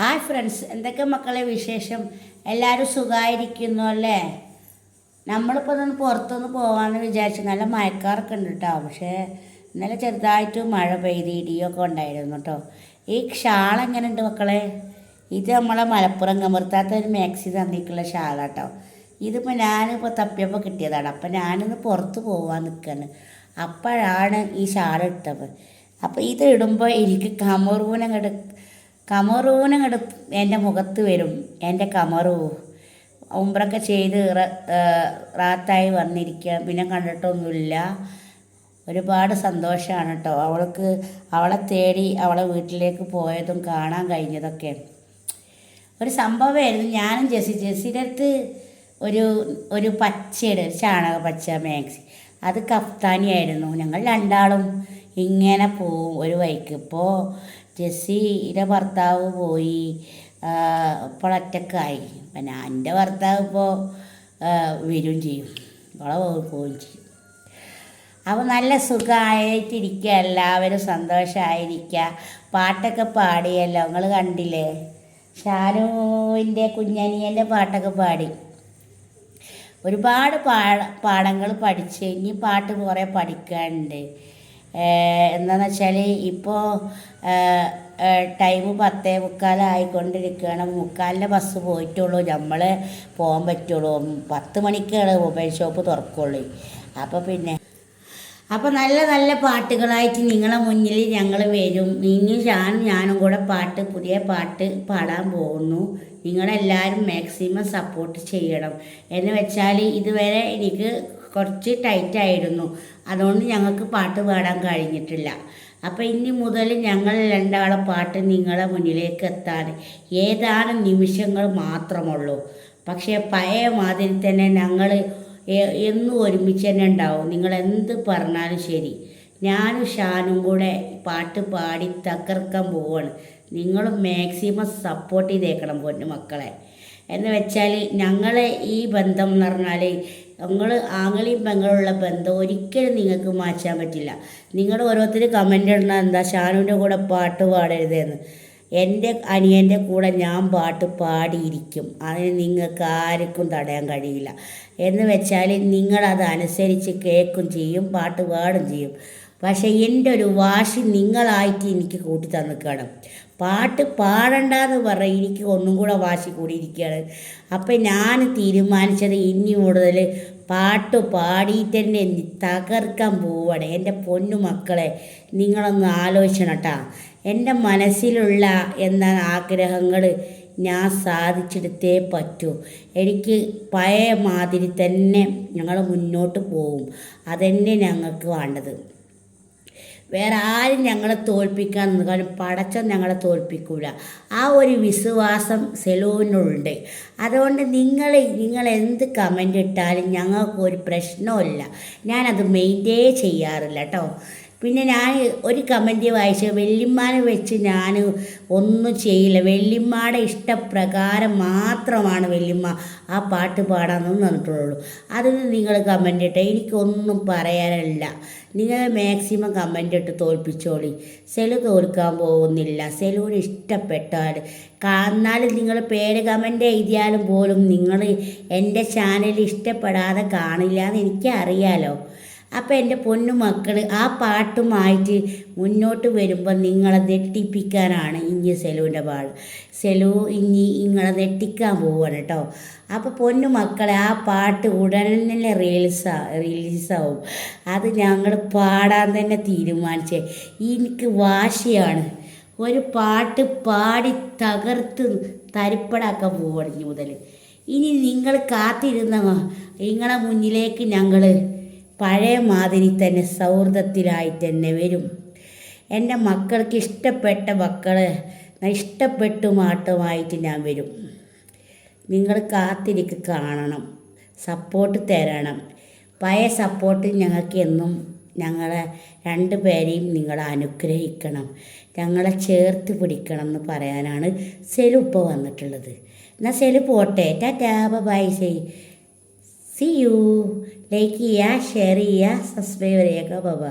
Hi friends എന്തൊക്കെ മക്കളെ വിശേഷം? എല്ലാവരും സുഖമായിരിക്കുന്നു അല്ലേ? നമ്മളിപ്പോൾ ഒന്ന് പുറത്തൊന്ന് പോകാമെന്ന് വിചാരിച്ചു. നല്ല മഴക്കാറൊക്കെ ഉണ്ട് കേട്ടോ പക്ഷേ ഇന്നലെ ചെറുതായിട്ട് മഴ പെയ്ത് ഇടിയൊക്കെ ഉണ്ടായിരുന്നു കേട്ടോ ഈ ഷാൾ എങ്ങനെയുണ്ട് മക്കളെ? ഇത് നമ്മളെ മലപ്പുറം കമർത്താത്ത ഒരു മാക്സി തന്നിട്ടുള്ള ഷാളാട്ടോ ഇതിപ്പോൾ ഞാനിപ്പോൾ തപ്പിയപ്പോൾ കിട്ടിയതാണ്. അപ്പം ഞാനിന്ന് പുറത്ത് പോകാൻ നിൽക്കുകയാണ് അപ്പോഴാണ് ഈ ഷാൾ ഇട്ടത്. അപ്പോൾ ഇത് ഇടുമ്പോൾ എനിക്ക് കമറൂനങ്ങട് കമറൂനങ്ങട് എന്റെ മുഖത്ത് വരും. എന്റെ കമറൂ. ഉംറൊക്കെ ചെയ്ത് റാത്തായി വന്നിരിക്കുക പിന്നെ കണ്ടിട്ടൊന്നുമില്ല. ഒരുപാട് സന്തോഷമാണ് കേട്ടോ അവൾക്ക് അവളെ തേടി അവളെ വീട്ടിലേക്ക് പോയതും കാണാൻ കഴിഞ്ഞതൊക്കെ. ഒരു സംഭവമായിരുന്നു. ഞാനും ജെസ്സി ജെസ്സിന്റെ അടുത്ത് ഒരു ഒരു പച്ചയുടെ ഒരു ചാണക പച്ച മാക്സി. അത് കഫ്താനിയായിരുന്നു. ഞങ്ങൾ രണ്ടാളും ഇങ്ങനെ പോവും ഒരു വഴിക്ക്. ഇപ്പോൾ ജെസ്സിയുടെ ഭർത്താവ് പോയി. ഇപ്പോൾ അപ്പം ഞാൻ എന്റെ ഭർത്താവ് ഇപ്പോൾ വരും ചെയ്യും. ഇവളെ പോവുകയും ചെയ്യും. അപ്പോൾ നല്ല സുഖമായിട്ടിരിക്കുക. എല്ലാവരും സന്തോഷമായിരിക്കുക. പാട്ടൊക്കെ പാടിയല്ലോ. നിങ്ങൾ കണ്ടില്ലേ? ഷാനുവിന്റെ കുഞ്ഞനിയന്റെ പാട്ടൊക്കെ പാടി. ഒരുപാട് പാ പാഠങ്ങൾ പഠിച്ച് ഇനി പാട്ട് കുറേ പഠിക്കാനുണ്ട്. എന്താണെന്ന് വെച്ചാൽ ഇപ്പോൾ ടൈം പത്തേ മുക്കാലായിക്കൊണ്ടിരിക്കുകയാണ് മുക്കാലിന്റെ ബസ് പോയിട്ടുള്ളൂ. നമ്മൾ പോകാൻ പറ്റുള്ളൂ. പത്ത് മണിക്കാണ് മൊബൈൽ ഷോപ്പ് തുറക്കുള്ളൂ. അപ്പോൾ പിന്നെ അപ്പോൾ നല്ല നല്ല പാട്ടുകളായിട്ട് നിങ്ങളെ മുന്നിൽ ഞങ്ങൾ വരും. ഇനി ഞാൻ ഞാനും കൂടെ പാട്ട് പുതിയ പാട്ട് പാടാൻ പോകുന്നു. നിങ്ങളെല്ലാവരും മാക്സിമം സപ്പോർട്ട് ചെയ്യണം. എന്ന് വെച്ചാൽ ഇതുവരെ എനിക്ക് കുറച്ച് ടൈറ്റായിരുന്നു അതുകൊണ്ട് ഞങ്ങൾക്ക് പാട്ട് പാടാൻ കഴിഞ്ഞിട്ടില്ല. അപ്പോൾ ഇനി മുതൽ ഞങ്ങൾ രണ്ടാളെ പാട്ട് നിങ്ങളെ മുന്നിലേക്ക് എത്താൻ ഏതാനും നിമിഷങ്ങൾ മാത്രമുള്ളൂ. പക്ഷേ പഴയ മാതിരി തന്നെ ഞങ്ങൾ എന്നും ഒരുമിച്ച് തന്നെ ഉണ്ടാവും. നിങ്ങൾ എന്ത് പറഞ്ഞാലും ശരി. ഞാനും ഷാനും കൂടെ പാട്ട് പാടി തകർക്കാൻ പോവാണ്. നിങ്ങളും മാക്സിമം സപ്പോർട്ട് ചെയ്തേക്കണം പൊന്നു മക്കളെ. എന്ന് വെച്ചാൽ ഞങ്ങളെ ഈ ബന്ധം എന്ന് പറഞ്ഞാൽ നിങ്ങൾ ആങ്ങളെയും പെങ്ങളുള്ള ബന്ധം ഒരിക്കലും നിങ്ങൾക്ക് മാറ്റാൻ പറ്റില്ല. നിങ്ങൾ ഓരോരുത്തർ കമന്റ് ഇടണം എന്താ ഷാനുവിന്റെ കൂടെ പാട്ട് പാടരുതെന്ന്. എന്റെ അനിയന്റെ കൂടെ ഞാൻ പാട്ട് പാടിയിരിക്കും. അതിന് നിങ്ങൾക്ക് ആർക്കും തടയാൻ കഴിയില്ല. എന്ന് വെച്ചാൽ നിങ്ങളത് അനുസരിച്ച് കേൾക്കും ചെയ്യും പാട്ട് പാടും ചെയ്യും. പക്ഷേ എന്റെ ഒരു വാശി നിങ്ങളായിട്ട് എനിക്ക് കൂട്ടി തന്നിക്കണം പാട്ട് പാടണ്ടെന്ന് പറയും എനിക്ക് ഒന്നും കൂടെ വാശി കൂടിയിരിക്കുകയാണ്. അപ്പം ഞാൻ തീരുമാനിച്ചത് ഇനി കൂടുതൽ പാട്ട് പാടിയിട്ട് തന്നെ തകർക്കാൻ പോവാണ്. എന്റെ പൊന്നു മക്കളെ നിങ്ങളൊന്ന് ആലോചിക്കണം കേട്ടോ എന്റെ മനസ്സിലുള്ള എന്താ ആഗ്രഹങ്ങൾ ഞാൻ സാധിച്ചെടുത്തേ പറ്റൂ. എനിക്ക് പഴയ മാതിരി തന്നെ ഞങ്ങൾ മുന്നോട്ട് പോവും. അതന്നെ ഞങ്ങൾക്ക് വേണ്ടത്. വേറെ ആരും ഞങ്ങളെ തോൽപ്പിക്കാൻ കാരണം പടച്ചൻ ഞങ്ങളെ തോൽപ്പിക്കൂല. ആ ഒരു വിശ്വാസം സെലൂനുണ്ട് അതുകൊണ്ട് നിങ്ങൾ നിങ്ങൾ എന്ത് കമന്റ് ഇട്ടാലും ഞങ്ങൾക്ക് ഒരു പ്രശ്നമില്ല ഞാനത് മെയിന്റേ ചെയ്യാറില്ല കേട്ടോ പിന്നെ ഞാൻ ഒരു കമന്റ് വായിച്ചു. വെള്ളിമ്മാനെ വെച്ച് ഞാൻ ഒന്നും ചെയ്യില്ല. വെള്ളിമ്മയുടെ ഇഷ്ടപ്രകാരം മാത്രമാണ് വെള്ളിമ്മ ആ പാട്ട് പാടാമെന്ന് പറഞ്ഞിട്ടുള്ളൂ. അതിന് നിങ്ങൾ കമന്റ് ഇട്ടേ എനിക്കൊന്നും പറയാനല്ല. നിങ്ങൾ മാക്സിമം കമന്റ് ഇട്ട് തോൽപ്പിച്ചോളി. സെലു തോൽക്കാൻ പോകുന്നില്ല. സെലുവിന് ഇഷ്ടപ്പെട്ടാൽ എന്നാലും നിങ്ങൾ പേര് കമന്റ് എഴുതിയാലും പോലും നിങ്ങൾ എന്റെ ചാനൽ ഇഷ്ടപ്പെടാതെ കാണില്ല എന്ന് എനിക്കറിയാലോ. അപ്പോൾ എന്റെ പൊന്നു മക്കൾ ആ പാട്ടുമായിട്ട് മുന്നോട്ട് വരുമ്പോൾ നിങ്ങളെ നെട്ടിപ്പിക്കാനാണ് ഇനി സെലുവിന്റെ പാട്. സെലു ഇനി നിങ്ങളെ നെട്ടിക്കാൻ പോവുകയാണ് കേട്ടോ അപ്പോൾ പൊന്നു മക്കളെ ആ പാട്ട് ഉടനെ തന്നെ റിലീസാ റിലീസാവും അത് ഞങ്ങൾ പാടാൻ തന്നെ തീരുമാനിച്ചേ. എനിക്ക് വാശിയാണ്. ഒരു പാട്ട് പാടി തകർത്ത് തരിപ്പടാക്കാൻ പോവുകയാണ് ഇനി മുതൽ ഇനി നിങ്ങൾ കാത്തിരുന്ന നിങ്ങളെ മുന്നിലേക്ക് ഞങ്ങൾ പഴയ മാതിരി തന്നെ സൗഹൃദത്തിലായി തന്നെ വരും. എന്റെ മക്കൾക്ക് ഇഷ്ടപ്പെട്ട മക്കളെ ഇഷ്ടപ്പെട്ടു മാട്ടമായിട്ട് ഞാൻ വരും. നിങ്ങൾ കാത്തിരിക്ക് കാണണം. സപ്പോർട്ട് തരണം. പഴയ സപ്പോർട്ട് ഞങ്ങൾക്ക് എന്നും ഞങ്ങളെ രണ്ട് പേരെയും നിങ്ങൾ അനുഗ്രഹിക്കണം. ഞങ്ങളെ ചേർത്ത് പിടിക്കണം എന്ന് പറയാനാണ് സെലു വന്നിട്ടുള്ളത്. എന്നാൽ സെലു പോട്ടെ. Tata. Bye say see you like ചെയ്യുക ഷെയർ ചെയ്യുക സബ്സ്ക്രൈബ് ചെയ്യുക ബബ